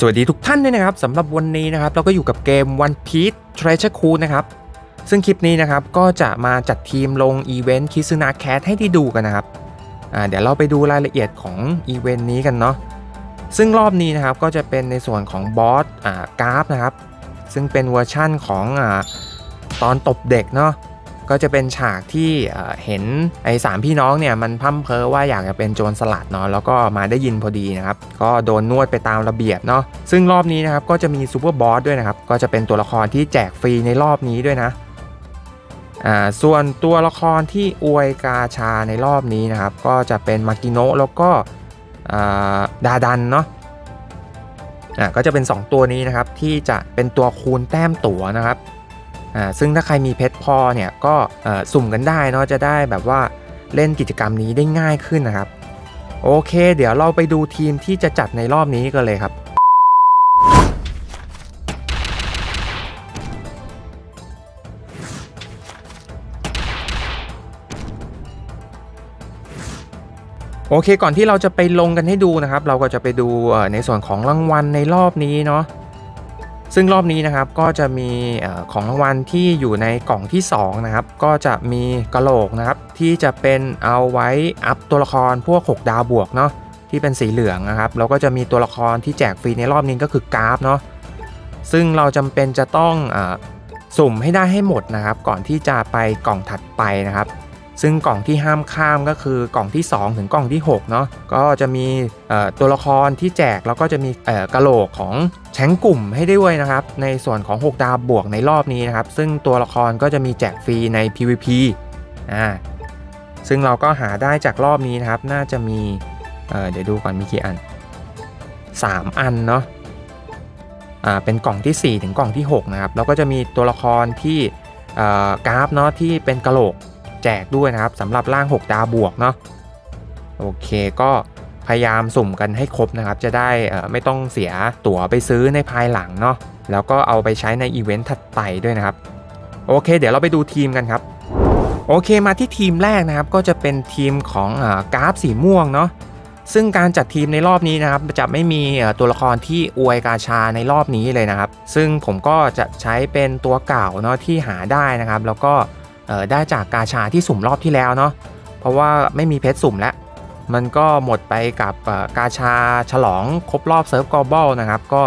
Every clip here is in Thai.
สวัสดีทุกท่านด้วยนะครับสำหรับวันนี้นะครับเราก็อยู่กับเกม One Piece Treasure Cruise นะครับซึ่งคลิปนี้นะครับก็จะมาจัดทีมลงอีเวนต์คิซึนาแคทให้ได้ดูกันนะครับเดี๋ยวเราไปดูรายละเอียดของอีเวนต์นี้กันเนาะซึ่งรอบนี้นะครับก็จะเป็นในส่วนของบอสอ่ากราฟนะครับซึ่งเป็นเวอร์ชั่นของอตอนตบเด็กเนาะ ก็จะเป็นฉากที่เห็นไอ้สามพี่น้องเนี่ยมันพั่มเพ้อว่าอยากจะเป็นโจรสลัดเนาะแล้วก็มาได้ยินพอดีนะครับก็โดนนวดไปตามระเบียบเนาะซึ่งรอบนี้นะครับก็จะมีซูเปอร์บอสด้วยนะครับก็จะเป็นตัวละครที่แจกฟรีในรอบนี้ด้วยนะส่วนตัวละครที่อวยกาชาในรอบนี้นะครับ ก็จะเป็นมากิโนะแล้วก็ดาดันเนาะก็จะเป็น 2 ตัวนี้นะครับที่จะเป็นตัวคูณแต้มตั๋วนะครับ อ่าซึ่งถ้าใครมีเพชรพอเนี่ยก็สุ่มกันได้เนาะจะได้แบบว่าเล่นกิจกรรมนี้ได้ง่ายขึ้นนะครับ โอเค เดี๋ยวเราไปดูทีมที่จะจัดในรอบนี้กันเลยครับโอเคก่อนที่เราจะไปลงกันให้ดูนะครับ เราก็จะไปดูในส่วนของรางวัลในรอบนี้เนาะ ซึ่งรอบนี้นะครับก็จะมีของรางวัลที่อยู่ในกล่องที่2นะครับก็จะมีกระโหลกนะครับที่จะเป็นเอาไว้อัพตัวละครพวก 6 ดาวบวกเนาะที่เป็นสีเหลืองนะครับแล้วก็จะมีตัวละครที่แจกฟรีในรอบนี้ก็คือกราฟเนาะซึ่งเราจำเป็นจะต้องอสุ่มให้ได้ให้หมดนะครับก่อนที่จะไปกล่องถัดไปนะครับซึ่งกล่องที่ห้ามข้ามก็คือกล่องที่ 2 ถึงกล่องที่6เนาะก็จะมีตัวละครที่แจกแล้วก็จะมีกระโหลกของ แชงกลุ่มให้ได้ด้วยนะครับ ในส่วนของ 6 ดาวบวกในรอบนี้นะครับ ซึ่งตัวละครก็จะมีแจกฟรีใน PVP อ่าซึ่งเราก็หาได้จากรอบนี้นะครับ น่าจะมีเออเดี๋ยวดูก่อนมีกี่อัน 3 อันเนาะอ่าเป็นกล่องที่ 4 ถึงกล่องที่ 6 นะครับ แล้วก็จะมีตัวละครที่เอ่อกราฟเนาะที่เป็นกระโหลกแจกด้วยนะครับสำหรับร่าง 6 ดาวบวกเนาะโอเคก็ พยายามสุ่มกันให้ครบนะครับจะได้ไม่ต้องเสียตั๋วไปซื้อในภายหลังเนาะแล้วก็เอาไปใช้ในอีเวนต์ถัดไปด้วยนะครับ โอเค เดี๋ยวเราไปดูทีมกันครับ โอเคมาที่ทีมแรกนะครับ ก็จะเป็นทีมของอกราฟสีม่วงเนาะซึ่งการจัดทีมในรอบนี้นะครับ จะไม่มีตัวละครที่อวยกาชาในรอบนี้เลยนะครับ ซึ่งผมก็จะใช้เป็นตัวเก่าเนาะที่หาได้นะครับ แล้วก็ได้จากกาชาที่สุ่มรอบที่แล้วเนาะเพราะว่าไม่มีเพชรสุ่มแล้ว มันก็หมดไปกับกาชาฉลองครบรอบเซิร์ฟกอ b บ l นะครับ ก็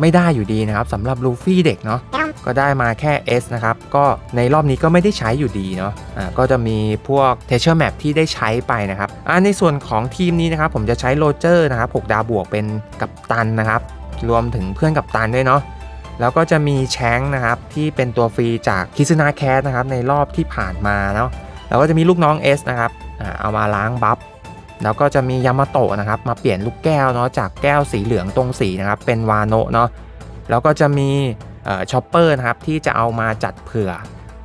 ไม่ได้อยู่ดีนะครับสำหรับลูฟี่เด็กเนาะก็ได้มาแค่ S นะครับ ก็ในรอบนี้ก็ไม่ได้ใช้อยู่ดีเนาะอ่าก็จะมีพวก t e a s u r e Map ที่ได้ใช้ไปนะครับอ่าในส่วนของทีมนี้นะครับ ผมจะใช้โรเจอร์นะครับ6ดาวบวกเป็นกัปตันนะครับ รวมถึงเพื่อนกัปตันด้วยเนาะแล้วก็จะมีแชงนะครับ ที่เป็นตัวฟรีจากคิซึนาแคสนะครับในรอบที่ผ่านมาเนาะแล้วก็จะมีลูกน้อง S นะครับอ่าเอามาล้างบัฟ แล้วก็จะมียามาโตะนะครับมาเปลี่ยนลูกแก้วเนาะจากแก้วสีเหลืองตรงสีนะครับเป็นวาโนะเนาะแล้วก็จะมีช็อปเปอร์นะครับที่จะเอามาจัดเผื่อ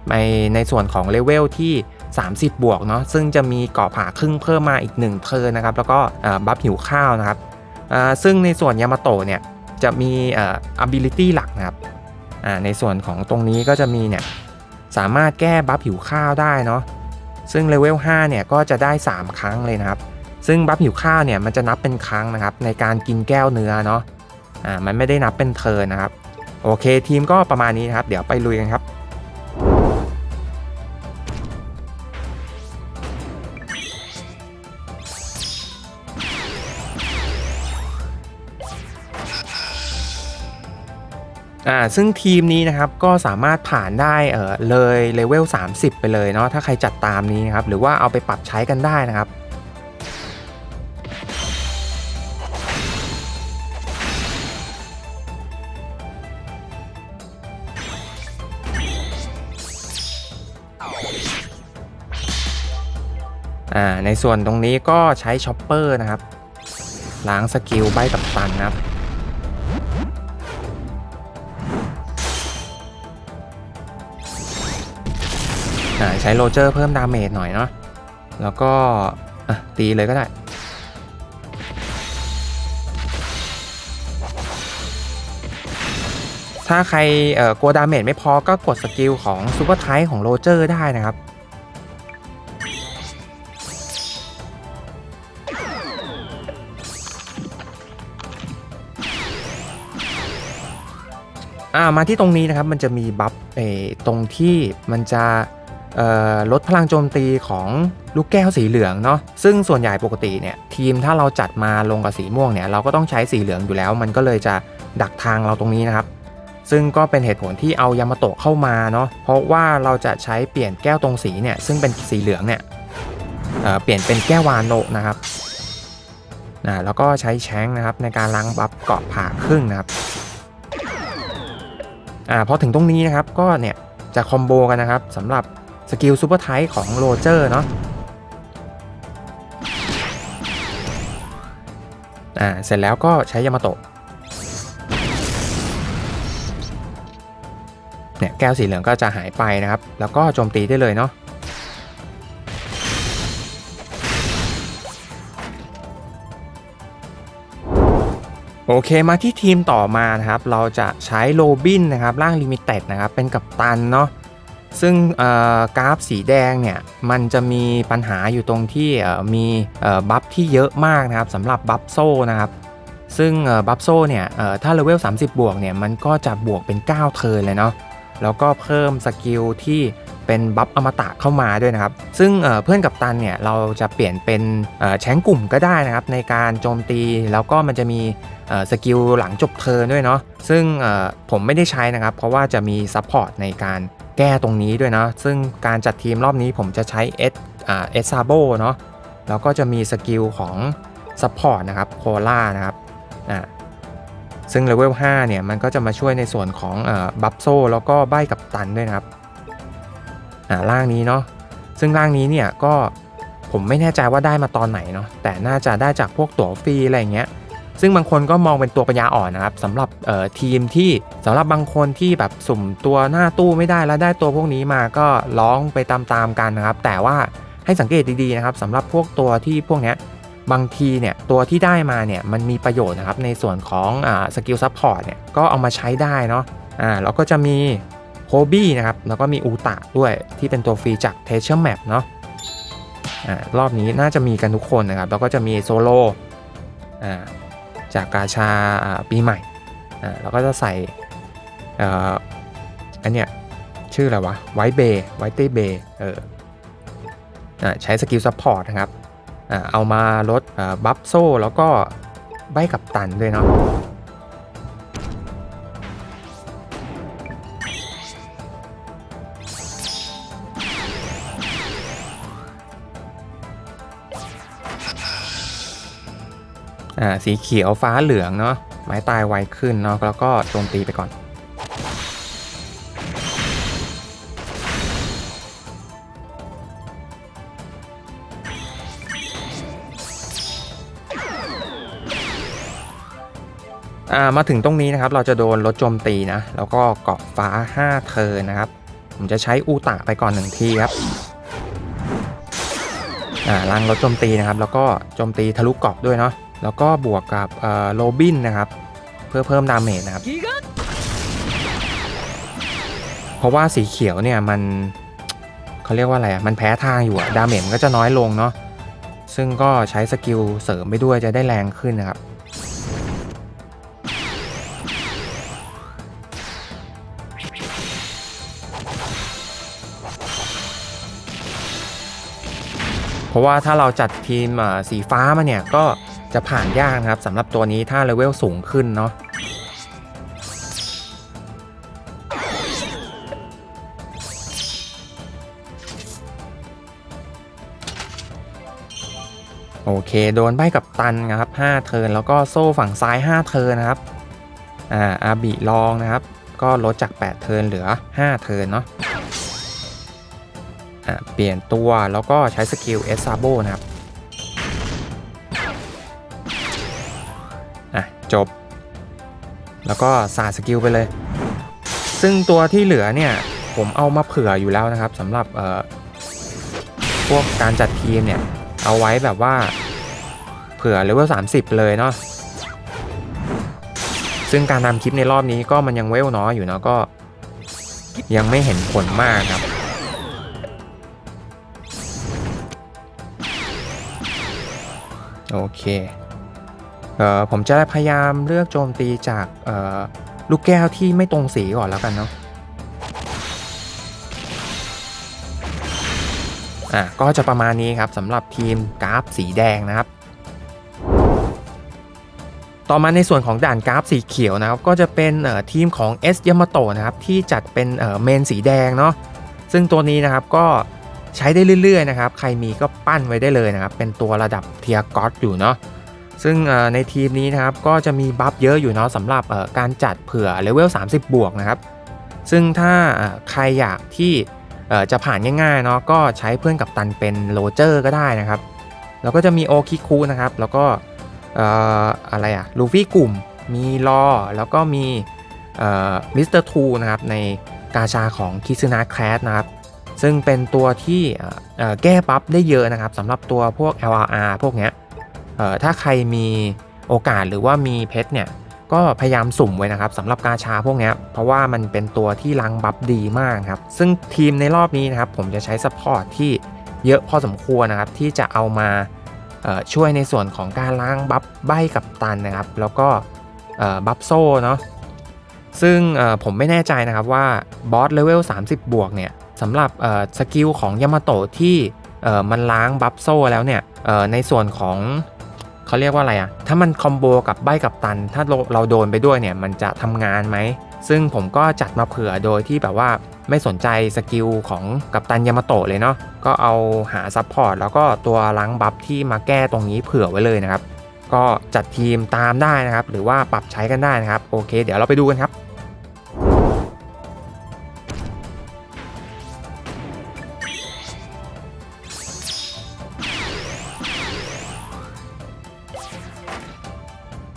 ในในส่วนของเลเวลที่ 30 บวกเนาะซึ่งจะมีเกาะผาครึ่งเพิ่มมาอีก 1 เทิร์นนะครับแล้วก็บัฟหิวข้าวนะครับซึ่งในส่วนยามาโตะเนี่ยจะมีอ่อ ability หลักนะครับในส่วนของตรงนี้ก็จะมีเนี่ยสามารถแก้บัฟผิวข้าวได้เนาะซึ่งเลเวล5เนี่ยก็จะได้ 3 ครั้งเลยนะครับ ซึ่งบัฟผิวข้าวเนี่ยมันจะนับเป็นครั้งนะครับในการกินแก้วเนื้อเนาะอ่ามันไม่ได้นับเป็นเทิร์นนะครับ โอเคทีมก็ประมาณนี้นะครับ เดี๋ยวไปลุยกันครับอ่าซึ่งทีมนี้นะครับก็สามารถผ่านได้เออเลยเลเวล 30 ไปเลยเนาะถ้าใครจัดตามนี้นะครับหรือว่าเอาไปปรับใช้กันได้นะครับ อ่าในส่วนตรงนี้ก็ใช้ช็อปเปอร์นะครับล้างสกิลใบกับตันนะครับใช้โรเจอร์เพิ่มดาเมจหน่อยเนาะแล้วก็ตีเลยก็ได้ ถ้าใครกลัวดาเมจไม่พอก็กดสกิลของซูเปอร์ไทป์ของโรเจอร์ได้นะครับ มาที่ตรงนี้นะครับมันจะมีบัฟเอตรงที่มันจะลดพลังโจมตีของลูกแก้วสีเหลืองเนาะซึ่งส่วนใหญ่ปกติเนี่ยทีมถ้าเราจัดมาลงกับสีม่วงเนี่ยเราก็ต้องใช้สีเหลืองอยู่แล้ว มันก็เลยจะดักทางเราตรงนี้นะครับ ซึ่งก็เป็นเหตุผลที่เอายามาโตะเข้ามาเนาะเพราะว่าเราจะใช้เปลี่ยนแก้วตรงสีเนี่ยซึ่งเป็นสีเหลืองเนี่ยเเปลี่ยนเป็นแก้ววานโนนะครับอ่าแล้วก็ใช้แชงนะครับในการล้างบัฟเกาะผ่าครึ่งนะครับ อ่าพอถึงตรงนี้นะครับก็เนี่ยจะคอมโบกันนะครับสำหรับสกิลซูเปอร์ไทป์ของโรเจอร์เนาะอ่าเสร็จแล้วก็ใช้ยามาโตะเนี่ยแก้วสีเหลืองก็จะหายไปนะครับ แล้วก็โจมตีได้เลยเนาะ โอเคมาที่ทีมต่อมานะครับเราจะใช้โรบินนะครับร่างลิมิเต็ดนะครับเป็นกัปตันเนาะซึ่งกราฟสีแดงเนี่ยมันจะมีปัญหาอยู่ตรงที่มีบัฟที่เยอะมากนะครับสำหรับบัฟโซ่นะครับซึ่งบัฟโซ่เนี่ยถ้าเลเวล 30 บวกเนี่ยมันก็จะบวกเป็น 9 เทิร์นเลยเนาะแล้วก็เพิ่มสกิลที่ เป็นบัฟอมตะเข้ามาด้วยนะครับ ซึ่งเเพื่อนกับตันเนี่ยเราจะเปลี่ยนเป็นเอ่อแชงกลุ่มก็ได้นะครับ ในการโจมตีแล้วก็มันจะมีสกิลหลังจบเทิร์นด้วยเนาะซึ่งผมไม่ได้ใช้นะครับ เพราะว่าจะมีซัพพอร์ตในการแก้ตรงนี้ด้วยเนาะซึ่งการจัดทีมรอบนี้ผมจะใช้เอสเอสซาโบเนาะแล้วก็จะมีสกิลของซัพพอร์ตนะครับโคล่านะครับอ่าซึ่งเลเวล5เนี่ยมันก็จะมาช่วยในส่วนของบัฟโซแล้วก็ใบกับตันด้วยนะครับ อ่าล่างนี้เนาะซึ่งล่างนี้เนี่ยก็ผมไม่แน่ใจว่าได้มาตอนไหนเนาะแต่น่าจะได้จากพวกตั๋วฟรีอะไรเงี้ยซึ่งบางคนก็มองเป็นตัวปัญญาอ่อนนะครับสำหรับเอ่อทีมที่สำหรับบางคนที่แบบสุ่มตัวหน้าตู้ไม่ได้แล้วได้ตัวพวกนี้มาก็ร้องไปตามๆกันนะครับ แต่ว่าให้สังเกตดีๆนะครับสำหรับพวกตัวที่พวกเนี้ยบางทีเนี่ยตัวที่ได้มาเนี่ยมันมีประโยชน์นะครับในส่วนของอ่าสกิลซัพพอร์ตเนี่ยก็เอามาใช้ได้เนาะอ่าแล้วก็จะมี โฮบี้นะครับ แล้วก็มีอูตะด้วยที่เป็นตัวฟรีจากเทเชอร์แมปเนาะรอบนี้น่าจะมีกันทุกคนนะครับ แล้วก็จะมีโซโล่จากกาชาปีใหม่แล้วก็จะใส่อ,อันเนี้ยชื่ออะไรวะไวเบย์ไวเต้เบย์เออใช้สกิลซัพพอร์ตนะครับอเอามาลดบัฟโซ่แล้วก็ใบกับตันด้วยเนาะ อ่าสีเขียวฟ้าเหลืองเนาะไม้ตายไวขึ้นเนาะแล้วก็โจมตีไปก่อน อ่ามาถึงตรงนี้นะครับเราจะโดนลดโจมตีนะ แล้วก็เกาะฟ้า 5เทิร์นนะครับ ผมจะใช้อูตะไปก่อนหนึ่งทีครับอ่าลังลดโจมตีนะครับ แล้วก็โจมตีทะลุเกาะด้วยเนาะ แล้วก็บวกกับโรบินนะครับ เพื่อเพิ่มดาเมจนะครับ เพราะว่าสีเขียวเนี่ยมันเขาเรียกว่าอะไรอะมันแพ้ทางอยู่อะดาเมจมันก็จะน้อยลงเนาะซึ่งก็ใช้สกิลเสริมไปด้วยจะได้แรงขึ้นนะครับ เพราะว่าถ้าเราจัดทีมสีฟ้ามาเนี่ยก็ จะผ่านยากนะครับสำหรับตัวนี้ถ้าเลเวลสูงขึ้นเนาะโอเค โดนใบกับตันนะครับ 5 เทิร์นแล้วก็โซ่ฝั่งซ้าย 5 เทิร์นนะครับ อ่า อาบิลองนะครับ ก็ลดจาก 8 เทิร์นเหลือ 5 เทิร์นเนาะ อะเปลี่ยนตัวแล้วก็ใช้สกิลเอสซาโบนะครับ แล้วก็สาดสกิลไปเลย ซึ่งตัวที่เหลือเนี่ยผมเอามาเผื่ออยู่แล้วนะครับสำหรับพวกการจัดทีมเนี่ยเอาไว้แบบว่าเผื่อเลเวล30 เลยเนาะซึ่งการทำคลิปในรอบนี้ก็มันยังเวลน้อยอยู่เนาะก็ยังไม่เห็นผลมากครับ โอเค ผมจะพยายามเลือกโจมตีจากลูกแก้วที่ไม่ตรงสีก่อนแล้วกันเนาะอะก็จะประมาณนี้ครับสำหรับทีมกราฟสีแดงนะครับ ต่อมาในส่วนของด่านกราฟสีเขียวนะครับก็จะเป็นทีมของ S Yamato นะครับที่จัดเป็นเมนสีแดงเนาะซึ่งตัวนี้นะครับก็ใช้ได้เรื่อยๆนะครับ ใครมีก็ปั้นไว้ได้เลยนะครับ เป็นตัวระดับเทียร์ก็อตอยู่เนาะ ซึ่งในทีมนี้นะครับก็จะมีบัฟเยอะอยู่เนาะสำหรับการจัดเผื่อเลเวล 30 บวกนะครับ ซึ่งถ้าใครอยากที่จะผ่านง่ายๆเนาะก็ใช้เพื่อนกับตันเป็นโรเจอร์ก็ได้นะครับ แล้วก็จะมีโอคิคุนะครับ แล้วก็อะไรอะลูฟี่กลุ่ม มีลอ แล้วก็มีมิสเตอร์ทูนะครับในกาชาของคิซึนะแคลสนะครับ ซึ่งเป็นตัวที่แก้บัฟได้เยอะนะครับสำหรับตัวพวก LRR พวกเนี้ย ถ้าใครมีโอกาสหรือว่ามีเพชรเนี่ยก็พยายามสุ่มไว้นะครับสำหรับกาชาพวกนี้เพราะว่ามันเป็นตัวที่ล้างบัฟดีมากครับ ซึ่งทีมในรอบนี้นะครับผมจะใช้ซัพพอร์ตที่เยอะพอสมควรนะครับ ที่จะเอามาช่วยในส่วนของการล้างบัฟใบกับตันนะครับ แล้วก็บัฟโซ่เนาะซึ่งผมไม่แน่ใจนะครับว่าบอสเลเวล 30 บวกเนี่ยสำหรับสกิลของยามาโตะที่มันล้างบัฟโซ่แล้วเนี่ยในส่วนของ เขาเรียกว่าอะไรอะถ้ามันคอมโบกับใบกับตัน ถ้าเราเราโดนไปด้วยเนี่ยมันจะทำงานไหม ซึ่งผมก็จัดมาเผื่อโดยที่แบบว่าไม่สนใจสกิลของกัปตันยามาโตะเลยเนาะ ก็เอาหาซัพพอร์ตแล้วก็ตัวล้างบัฟที่มาแก้ตรงนี้เผื่อไว้เลยนะครับ ก็จัดทีมตามได้นะครับ หรือว่าปรับใช้กันได้นะครับ โอเค เดี๋ยวเราไปดูกันครับ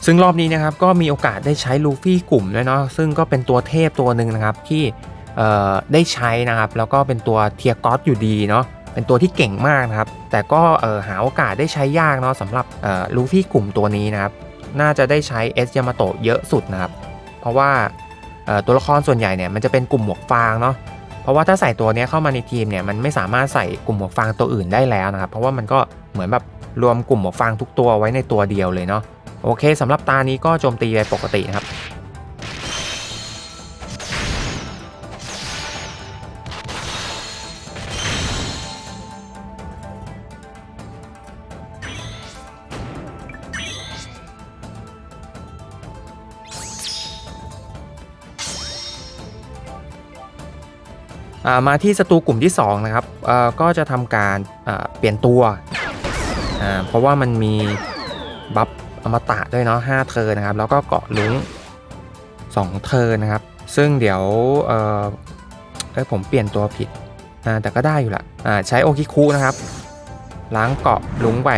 ซึ่งรอบนี้นะครับก็มีโอกาสได้ใช้ลูฟี่กลุ่มด้วยเนาะซึ่งก็เป็นตัวเทพตัวหนึ่งนะครับที่ได้ใช้นะครับ แล้วก็เป็นตัวเทียร์กอตอยู่ดีเนาะเป็นตัวที่เก่งมากนะครับ แต่ก็หาโอกาสได้ใช้ยากเนาะสำหรับลูฟี่กลุ่มตัวนี้นะครับ น่าจะได้ใช้เอสยามาโตะเยอะสุดนะครับ เพราะว่าตัวละครส่วนใหญ่เนี่ยมันจะเป็นกลุ่มหมวกฟางเนาะเพราะว่าถ้าใส่ตัวนี้เข้ามาในทีมเนี่ยมันไม่สามารถใส่กลุ่มหมวกฟางตัวอื่นได้แล้วนะครับ เพราะว่ามันก็เหมือนแบบรวมกลุ่มหมวกฟางทุกตัวไว้ในตัวเดียวเลยเนาะ โอเคสำหรับตานี้ก็โจมตีไปปกตินะครับอ่ามาที่ศัตรูกลุ่มที่ 2 นะครับอ่อก็จะทำการอ่าเปลี่ยนตัวอ่าเพราะว่ามันมีบัฟ อมตะด้วยเนาะ5เทอร์นะครับ แล้วก็เกาะลุง2เทอร์นะครับ ซึ่งเดี๋ยวเออเอ้ผมเปลี่ยนตัวผิดอ่าแต่ก็ได้อยู่ละอ่าใช้โอคิคุนะครับ ล้างเกาะลุงไป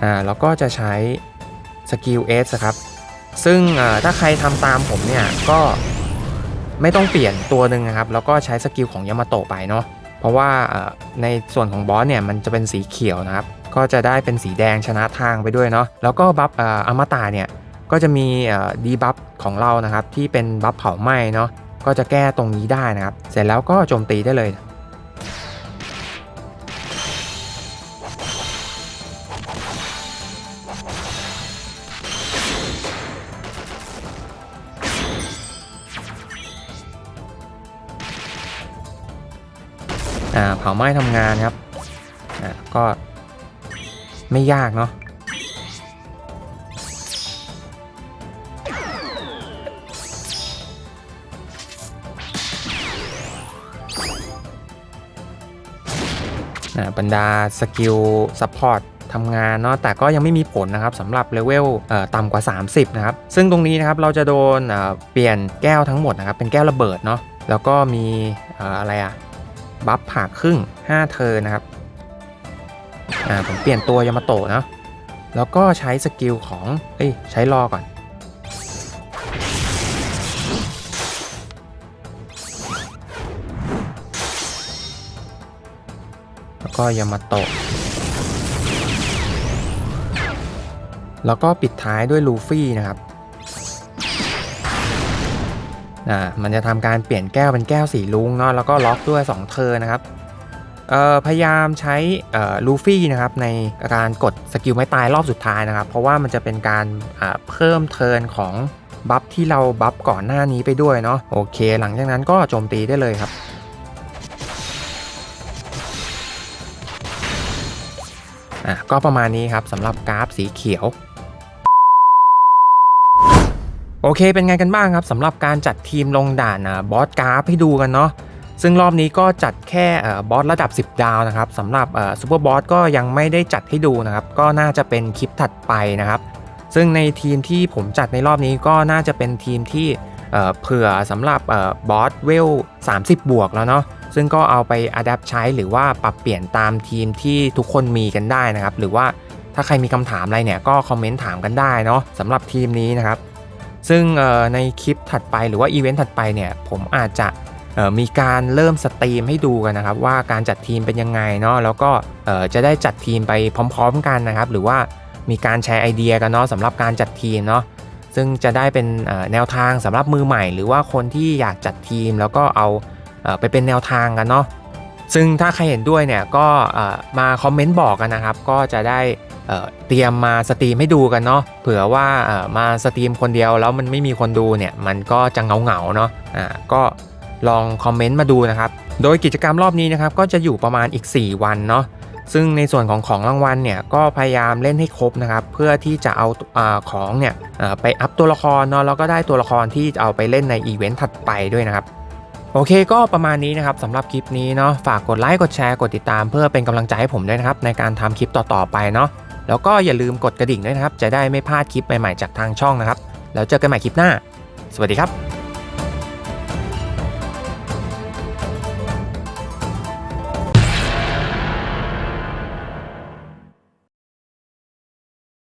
อ่าแล้วก็จะใช้สกิลเอสครับ ซึ่งอ่าถ้าใครทำตามผมเนี่ยก็ไม่ต้องเปลี่ยนตัวหนึ่งนะครับ แล้วก็ใช้สกิลของยามาโตะไปเนาะเพราะว่าในส่วนของบอสเนี่ยมันจะเป็นสีเขียวนะครับ ก็จะได้เป็นสีแดงชนะทางไปด้วยเนาะแล้วก็บัฟออมตะเนี่ยก็จะมีดีบัฟของเรานะครับที่เป็นบัฟเผาไหม้เนาะก็จะแก้ตรงนี้ได้นะครับ เสร็จแล้วก็โจมตีได้เลย เผาไหม้ทำงานครับก็ ไม่ยากเนาะบรรดาสกิลซัพพอร์ตทำงานเนาะแต่ก็ยังไม่มีผลนะครับสำหรับเลเวลเต่ำกว่า 30 นะครับ ซึ่งตรงนี้นะครับเราจะโดนเเปลี่ยนแก้วทั้งหมดนะครับ เป็นแก้วระเบิดเนาะแล้วก็มีเอ่ออะไรอะบัฟผ่าครึ่ง 5เทอร์นะครับ อ่าผมเปลี่ยนตัวยามาโตะนะแล้วก็ใช้สกิลของ เอ้ย ใช้รอก่อน แล้วก็ยามาโตะแล้วก็ปิดท้ายด้วยลูฟี่นะครับ อ่า มันจะทำการเปลี่ยนแก้วเป็นแก้วสีลุงเนาะ แล้วก็ล็อกด้วย 2เทอร์นะครับ พยายามใช้ลูฟี่นะครับในการกดสกิลไม้ตายรอบสุดท้ายนะครับ เพราะว่ามันจะเป็นการเพิ่มเทิร์นของบัฟที่เราบัฟก่อนหน้านี้ไปด้วยเนาะโอเค หลังจากนั้นก็โจมตีได้เลยครับอะก็ประมาณนี้ครับสำหรับกราฟสีเขียวโอเคเป็นไงกันบ้างครับสำหรับการจัดทีมลงด่านบอสกราฟให้ดูกันเนาะ ซึ่งรอบนี้ก็จัดแค่บอสระดับ 10 ดาวนะครับสำหรับซูเปอร์บอสก็ยังไม่ได้จัดให้ดูนะครับ ก็น่าจะเป็นคลิปถัดไปนะครับ ซึ่งในทีมที่ผมจัดในรอบนี้ก็น่าจะเป็นทีมที่เผื่อสำหรับบอสเวล 30 บวกแล้วเนาะซึ่งก็เอาไปอัดแอปใช้หรือว่าปรับเปลี่ยนตามทีมที่ทุกคนมีกันได้นะครับ หรือว่าถ้าใครมีคำถามอะไรเนี่ยก็คอมเมนต์ถามกันได้เนาะสำหรับทีมนี้นะครับ ซึ่งในคลิปถัดไปหรือว่าอีเวนต์ถัดไปเนี่ยผมอาจจะ มีการเริ่มสตรีมให้ดูกันนะครับ ว่าการจัดทีมเป็นยังไงเนาะแล้วก็จะได้จัดทีมไปพร้อม ๆ กันนะครับ หรือว่ามีการแชร์ไอเดียกันเนาะสำหรับการจัดทีมเนาะซึ่งจะได้เป็นแนวทางสำหรับมือใหม่ หรือว่าคนที่อยากจัดทีมแล้วก็เอาไปเป็นแนวทางกันเนาะซึ่งถ้าใครเห็นด้วยเนี่ยก็มาคอมเมนต์บอกกันนะครับ ก็จะได้เตรียมมาสตรีมให้ดูกันเนาะเผื่อว่ามาสตรีมคนเดียวแล้วมันไม่มีคนดูเนี่ยมันก็จะเงาเงาๆเนาะอ่าก็ ลองคอมเมนต์มาดูนะครับ โดยกิจกรรมรอบนี้นะครับก็จะอยู่ประมาณอีก 4 วันเนาะซึ่งในส่วนของของรางวัลเนี่ยก็พยายามเล่นให้ครบนะครับ เพื่อที่จะเอาอาของเนี่ยไปอัพตัวละครเนาะแล้วก็ได้ตัวละครที่จะเอาไปเล่นในอีเวนต์ถัดไปด้วยนะครับ โอเคก็ประมาณนี้นะครับสำหรับคลิปนี้เนาะฝากกดไลค์กดแชร์กดติดตาม เพื่อเป็นกำลังใจให้ผมด้วยนะครับในการทำคลิปต่อๆไปเนาะแล้วก็อย่าลืมกดกระดิ่งด้วยนะครับ จะได้ไม่พลาดคลิปใหม่ๆจากทางช่องนะครับ แล้วเจอกันใหม่คลิปหน้า สวัสดีครับ